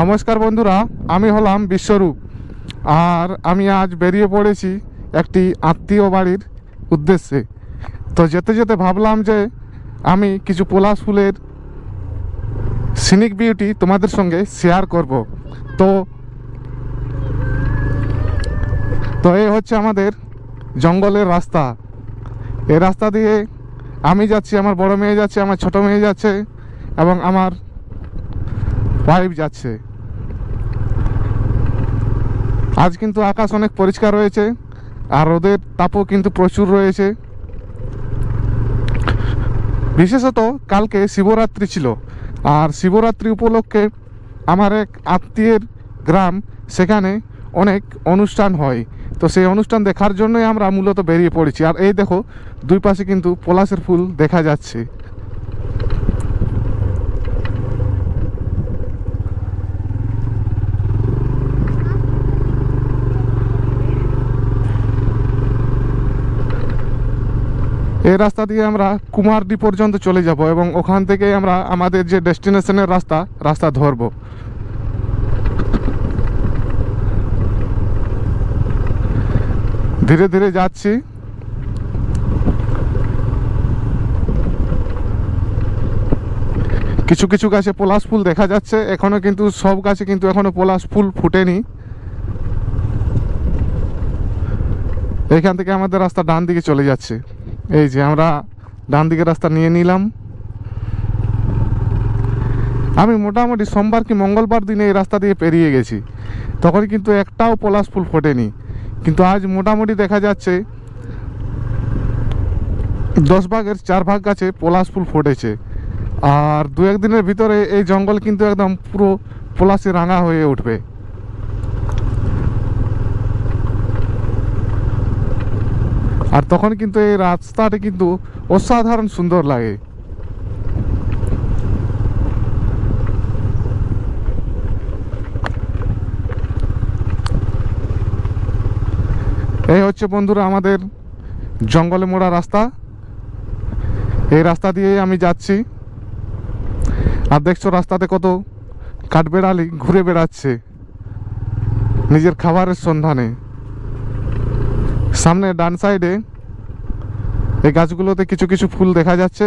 নমস্কার বন্ধুরা, আমি হলাম বিশ্বরূপ। আর আমি আজ বেরিয়ে পড়েছি একটি আত্মীয় বাড়ির উদ্দেশ্যে। তো যেতে যেতে ভাবলাম যে আমি কিছু পলাশ ফুলের সিনিক বিউটি তোমাদের সঙ্গে শেয়ার করব। তো তো এই হচ্ছে আমাদের জঙ্গলের রাস্তা। এই রাস্তা দিয়ে আমি যাচ্ছি, আমার বড় মেয়ে যাচ্ছে, আমার ছোট মেয়ে যাচ্ছে এবং আমার ওয়াইফ যাচ্ছে। আজ কিন্তু আকাশ অনেক পরিষ্কার রয়েছে, আর রোদের তাপও কিন্তু প্রচুর রয়েছে। বিশেষত কালকে শিবরাত্রি ছিল, আর শিবরাত্রি উপলক্ষে আমার এক আত্মীয়ের গ্রাম, সেখানে অনেক অনুষ্ঠান হয়। তো সেই অনুষ্ঠান দেখার জন্যই আমরা মূলত বেরিয়ে পড়েছি। আর এই দেখো, দুই পাশে কিন্তু পলাশের ফুল দেখা যাচ্ছে। এই রাস্তা দিয়ে আমরা কুমারডি পর্যন্ত চলে যাব এবং ওখান থেকে আমরা আমাদের যে ডেস্টিনেশনের রাস্তা রাস্তা ধরবো। ধীরে ধীরে যাচ্ছি। কিছু কিছু গাছে পলাশ ফুল দেখা যাচ্ছে। এখনও কিন্তু সব গাছে কিন্তু এখনও পলাশ ফুল ফুটেনি। এখান থেকে আমাদের রাস্তা ডান দিকে চলে যাচ্ছে। এই যে আমরা ডান দিকের রাস্তা নিয়ে নিলাম। আমি মোটামুটি সোমবার কি মঙ্গলবার দিনে এই রাস্তা দিয়ে পেরিয়ে গেছি। তখন কিন্তু একটাও পলাশ ফুল ফোটেনি। কিন্তু আজ মোটামুটি দেখা যাচ্ছে দশ ভাগের চার ভাগ গাছে পলাশ ফুল ফুটেছে। আর দু একদিনের ভিতরে এই জঙ্গল কিন্তু একদম পুরো পলাশে রাঙা হয়ে উঠবে। আর তখন কিন্তু এই রাস্তাটা কিন্তু অসাধারণ সুন্দর লাগে। এই হচ্ছে বন্ধুরা আমাদের জঙ্গলে মোড়া রাস্তা। এই রাস্তা দিয়েই আমি যাচ্ছি। আর দেখছ রাস্তাতে কত কাঠবেড়ালি ঘুরে বেড়াচ্ছে নিজের খাবারের সন্ধানে। সামনে ডান সাইডে এই গাছগুলোতে কিছু কিছু ফুল দেখা যাচ্ছে।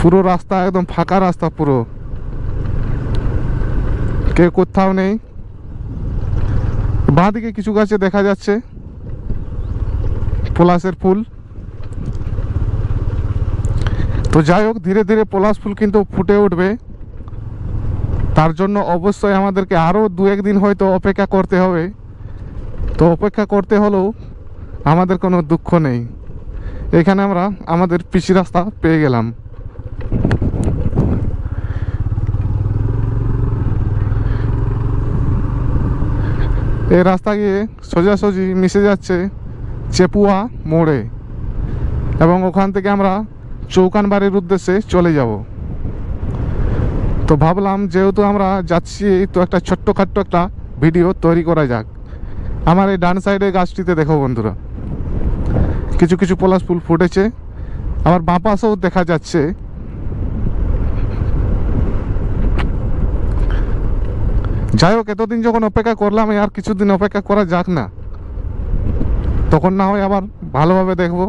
পুরো রাস্তা একদম ফাঁকা রাস্তা পুরো। কেউ কোথাও নেই। বাঁ দিকে কিছু গাছে দেখা যাচ্ছে। পলাশের ফুল। তো যাই হোক, ধীরে ধীরে পলাশ ফুল কিন্তু ফুটে উঠবে। তার জন্য অবশ্যই আমাদেরকে আরও দু একদিন হয়তো অপেক্ষা করতে হবে। তো অপেক্ষা করতে হলেও আমাদের কোনো দুঃখ নেই। এখানে আমরা আমাদের পিসি রাস্তা পেয়ে গেলাম। এই রাস্তা গিয়ে সোজাসুজি মিশে যাচ্ছে চেপুয়া মোড়ে। এবং ওখান থেকে আমরা চৌকান বাড়ির উদ্দেশ্যে চলে যাব। তো ভাবলাম যেহেতু আমরা যাচ্ছি, তো একটা ছোট্টখাট্ট একটা ভিডিও তৈরি করা যাক। আমার এই ডান সাইডে গাছটিতে দেখো বন্ধুরা, কিছু কিছু পলাশ ফুল ফুটেছে। আমার বাঁ পাশেও দেখা যাচ্ছে। যাই হোক, এতদিন যখন অপেক্ষা করলাম আর কিছুদিন অপেক্ষা করা যাক না। তখন না হয় আবার ভালোভাবে দেখব।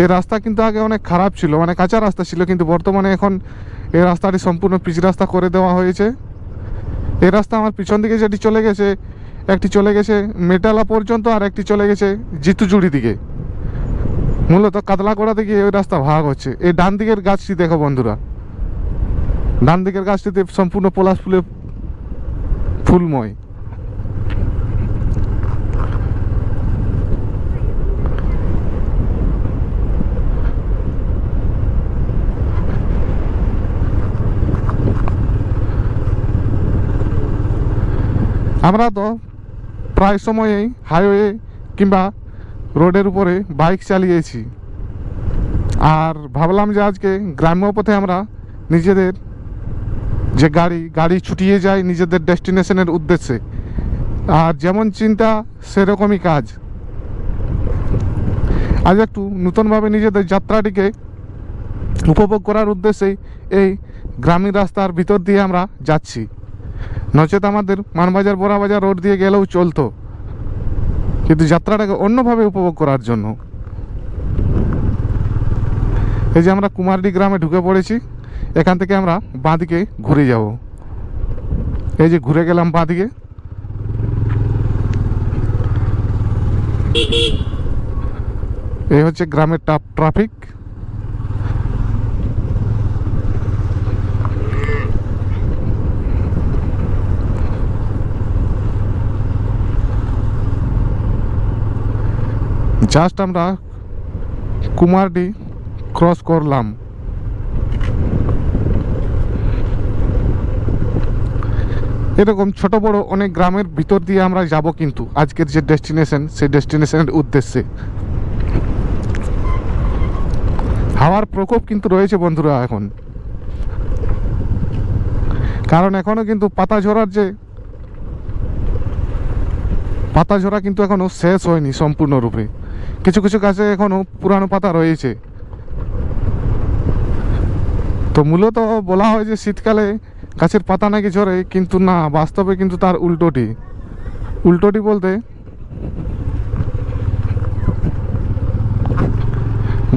এই রাস্তা কিন্তু আগে অনেক খারাপ ছিল মানে কাঁচা রাস্তা ছিল, কিন্তু বর্তমানে এখন এই রাস্তাটি সম্পূর্ণ পিচ রাস্তা করে দেওয়া হয়েছে। এই রাস্তা আমার পিছন দিকে যেটি চলে গেছে, একটি চলে গেছে মেটালা পর্যন্ত, আর একটি চলে গেছে জিতুজুড়ি দিকে। মূলত কাতলাকোড়া থেকে ওই রাস্তা ভাগ হচ্ছে। এই ডান দিকের গাছটি দেখো বন্ধুরা। ডান দিকের গাছটিতে সম্পূর্ণ পলাশ ফুলে ফুলময়। আমরা তো প্রায় সময়েই হাইওয়ে কিংবা রোডের উপরে বাইক চালিয়েছি। আর ভাবলাম যে আজকে গ্রাম্য পথে আমরা নিজেদের যে গাড়ি গাড়ি ছুটিয়ে যায় নিজেদের ডেস্টিনেশনের উদ্দেশ্যে। আর যেমন চিন্তা, সেরকমই কাজ। আজ একটু নতুনভাবে নিজেদের যাত্রাটিকে উপভোগ করার উদ্দেশ্যেই এই গ্রামীণ রাস্তার ভিতর দিয়ে আমরা যাচ্ছি। নচেত আমাদের মানবাজার, বোরাবাজার রোড দিয়ে গেলেও চলতো। কিন্তু যাত্রাটাকে অন্যভাবে উপভোগ করার জন্য। এই যে আমরা কুমারডি গ্রামে ঢুকে পড়েছি, এখান থেকে আমরা বাঁদিকে ঘুরে যাব। এই যে ঘুরে গেলাম বাঁদিকে। এই হচ্ছে গ্রামের টাপ ট্রাফিক। জাস্ট আমরা কুমারডি ক্রস করলাম। এরকম ছোট বড় অনেক গ্রামের ভিতর দিয়ে আমরা যাব কিন্তু আজকের যে ডেস্টিনেশন, সেই ডেস্টিনেশনের উদ্দেশ্যে। হাওয়ার প্রকোপ কিন্তু রয়েছে বন্ধুরা এখন। কারণ এখনও কিন্তু পাতা ঝরার যে পাতা ঝরা কিন্তু এখনও শেষ হয়নি সম্পূর্ণরূপে। কিছু কিছু গাছে এখনও পুরানো পাতা রয়েছে। তো মূলত বলা হয় যে শীতকালে গাছের পাতা নাকি ঝরে, কিন্তু না, বাস্তবে কিন্তু তার উল্টোটি। উল্টোটি বলতে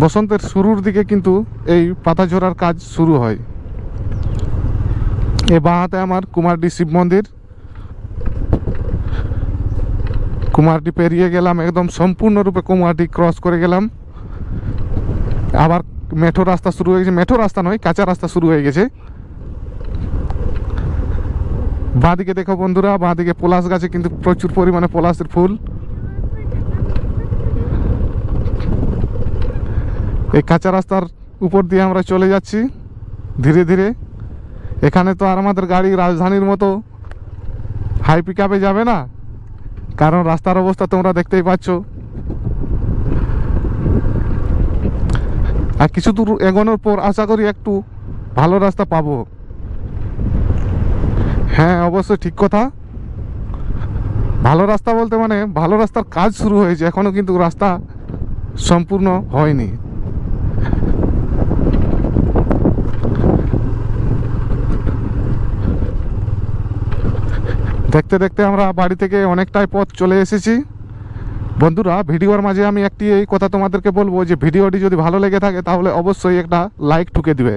বসন্তের শুরুর দিকে কিন্তু এই পাতা ঝরার কাজ শুরু হয়। এ বাঁহাতে আমার কুমারডি শিব মন্দির। কুমারটি পেরিয়ে গেলাম, একদম সম্পূর্ণরূপে কুমারটি ক্রস করে গেলাম। আবার মেঠো রাস্তা শুরু হয়ে গেছে। মেঠো রাস্তা নয়, কাঁচা রাস্তা শুরু হয়ে গেছে। বাঁদিকে দেখো বন্ধুরা, বাঁদিকে পলাশ গাছে কিন্তু প্রচুর পরিমাণে পলাশের ফুল। এই কাঁচা রাস্তার উপর দিয়ে আমরা চলে যাচ্ছি ধীরে ধীরে। এখানে তো আর আমাদের গাড়ি রাজধানীর মতো হাই পিক যাবে না। কারণ রাস্তার অবস্থা তোমরা দেখতেই পাচ্ছ। আর কিছু দূর এগোনোর পর আশা করি একটু ভালো রাস্তা পাবো। হ্যাঁ অবশ্যই ঠিক কথা। ভালো রাস্তা বলতে মানে ভালো রাস্তার কাজ শুরু হয়েছে, এখনও কিন্তু রাস্তা সম্পূর্ণ হয়নি। দেখতে দেখতে আমরা বাড়ি থেকে অনেকটাই পথ চলে এসেছি। বন্ধুরা, ভিডিওর মাঝে আমি একটি এই কথা তোমাদেরকে বলব যে, ভিডিওটি যদি ভালো লেগে থাকে, তাহলে অবশ্যই একটা লাইক ঠুকে দিবে।